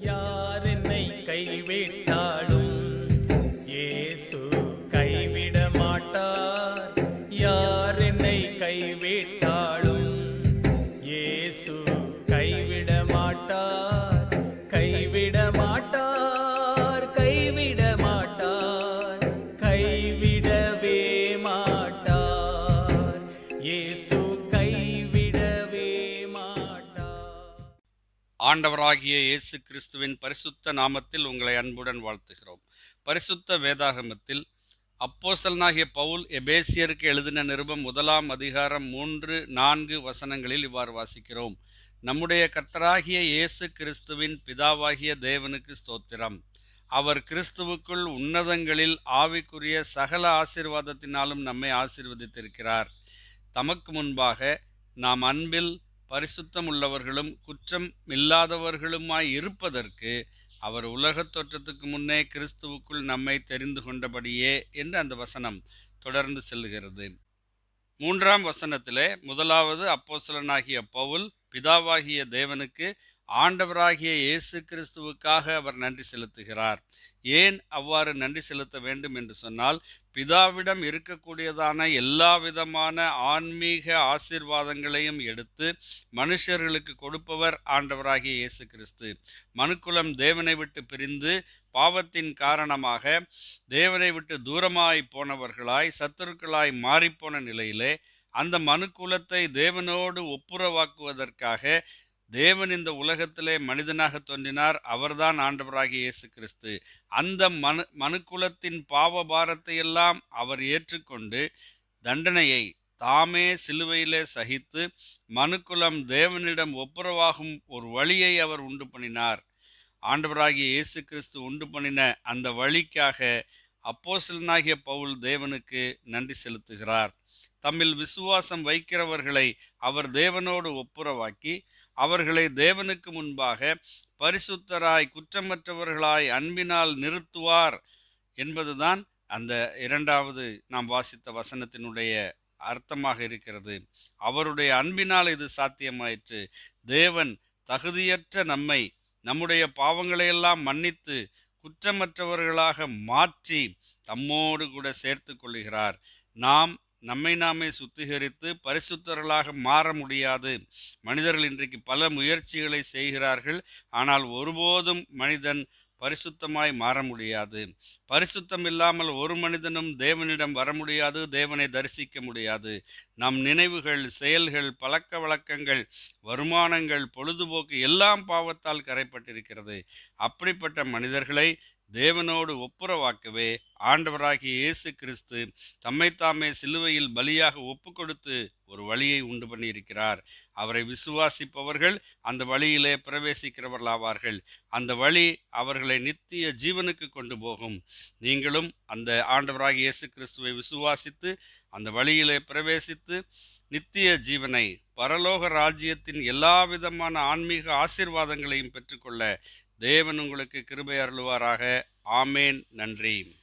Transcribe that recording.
யார் என்னை கைவிட்டாலும் இயேசு கைவிட மாட்டார் யார் என்னை கைவிட்டாலும் இயேசு கைவிட மாட்டார் ஆண்டவராகிய இயேசு கிறிஸ்துவின் பரிசுத்த நாமத்தில் உங்களை அன்புடன் வாழ்த்துகிறோம். பரிசுத்த வேதாகமத்தில் அப்போஸ்தலனாகிய பவுல் எபேசியருக்கு எழுதின நிருபம் முதலாம் அதிகாரம் மூன்று நான்கு வசனங்களில் இவ்வாறு வாசிக்கிறோம். நம்முடைய கர்த்தராகிய இயேசு கிறிஸ்துவின் பிதாவாகிய தேவனுக்கு ஸ்தோத்திரம். அவர் கிறிஸ்துவுக்குள் உன்னதங்களில் ஆவிக்குரிய சகல ஆசீர்வாதத்தினாலும் நம்மை ஆசீர்வதித்திருக்கிறார். தமக்கு முன்பாக நாம் அன்பில் பரிசுத்தம் உள்ளவர்களும் குற்றம் இல்லாதவர்களுமாய் இருப்பதற்கு அவர் உலகத் தோற்றத்துக்கு முன்னே கிறிஸ்துவுக்குள் நம்மை தெரிந்து கொண்டபடியே என்று அந்த வசனம் தொடர்ந்து செல்லுகிறது. மூன்றாம் வசனத்திலே முதலாவது அப்போசலனாகிய பவுல் பிதாவாகிய தேவனுக்கு ஆண்டவராகிய இயேசு கிறிஸ்துவுக்காக அவர் நன்றி செலுத்துகிறார். ஏன் அவ்வாறு நன்றி செலுத்த வேண்டும் என்று சொன்னால் பிதாவிடம் இருக்கக்கூடியதான எல்லா விதமான ஆன்மீக ஆசீர்வாதங்களையும் எடுத்து மனுஷர்களுக்கு கொடுப்பவர் ஆண்டவராகிய இயேசு கிறிஸ்து மனுக்குலம் தேவனை விட்டு பிரிந்து பாவத்தின் காரணமாக தேவனை விட்டு தூரமாய் போனவர்களாய் சத்துருக்களாய் மாறிப்போன நிலையிலே அந்த மனுக்குலத்தை தேவனோடு ஒப்புரவாக்குவதற்காக தேவன் இந்த உலகத்திலே மனிதனாக தோன்றினார். அவர்தான் ஆண்டவராகிய இயேசு கிறிஸ்து அந்த மனு மனுக்குலத்தின் பாவ பாரத்தை எல்லாம் அவர் ஏற்றுக்கொண்டு தண்டனையை தாமே சிலுவையிலே சகித்து மனுக்குலம் தேவனிடம் ஒப்புரவாகும் ஒரு வழியை அவர் உண்டு பண்ணினார். ஆண்டவராகிய இயேசு கிறிஸ்து உண்டு பண்ணின அந்த வழிக்காக அப்போஸ்தலனாகிய பவுல் தேவனுக்கு நன்றி செலுத்துகிறார். தம்மில் விசுவாசம் வைக்கிறவர்களை அவர் தேவனோடு ஒப்புரவாக்கி அவர்களை தேவனுக்கு முன்பாக பரிசுத்தராய் குற்றமற்றவர்களாய் அன்பினால் நிறுத்துவார் என்பதுதான் அந்த இரண்டாவது நாம் வாசித்த வசனத்தினுடைய அர்த்தமாக இருக்கிறது. அவருடைய அன்பினால் இது சாத்தியமாயிற்று. தேவன் தகுதியற்ற நம்மை நம்முடைய பாவங்களையெல்லாம் மன்னித்து குற்றமற்றவர்களாக மாற்றி தம்மோடு கூட சேர்த்து கொள்கிறார் நாம் நம்மை நாமே சுத்திகரித்து பரிசுத்தர்களாக மாற முடியாது. மனிதர்கள் இன்றைக்கு பல முயற்சிகளை செய்கிறார்கள். ஆனால் ஒருபோதும் மனிதன் பரிசுத்தமாய் மாற முடியாது. பரிசுத்தம் இல்லாமல் ஒரு மனிதனும் தேவனிடம் வர முடியாது தேவனை தரிசிக்க முடியாது. நம் நினைவுகள் செயல்கள் பழக்க வழக்கங்கள் வருமானங்கள் பொழுதுபோக்கு எல்லாம் பாவத்தால் கரைப்பட்டிருக்கிறது. அப்படிப்பட்ட மனிதர்களை தேவனோடு ஒப்புரவாக்கவே ஆண்டவராகிய இயேசு கிறிஸ்து தம்மைத்தாமே சிலுவையில் பலியாக ஒப்பு கொடுத்து ஒரு வழியை உண்டு பண்ணியிருக்கிறார். அவரை விசுவாசிப்பவர்கள் அந்த வழியிலே பிரவேசிக்கிறவர்களாவார்கள். அந்த வழி அவர்களை நித்திய ஜீவனுக்கு கொண்டு போகும். நீங்களும் அந்த ஆண்டவராகிய இயேசு கிறிஸ்துவை விசுவாசித்து அந்த வழியிலே பிரவேசித்து நித்திய ஜீவனை பரலோக ராஜ்யத்தின் எல்லா விதமான ஆன்மீக ஆசீர்வாதங்களையும் பெற்றுக்கொள்ள தேவன் உங்களுக்கு கிருபை அருளுவாராக. ஆமேன். நன்றி.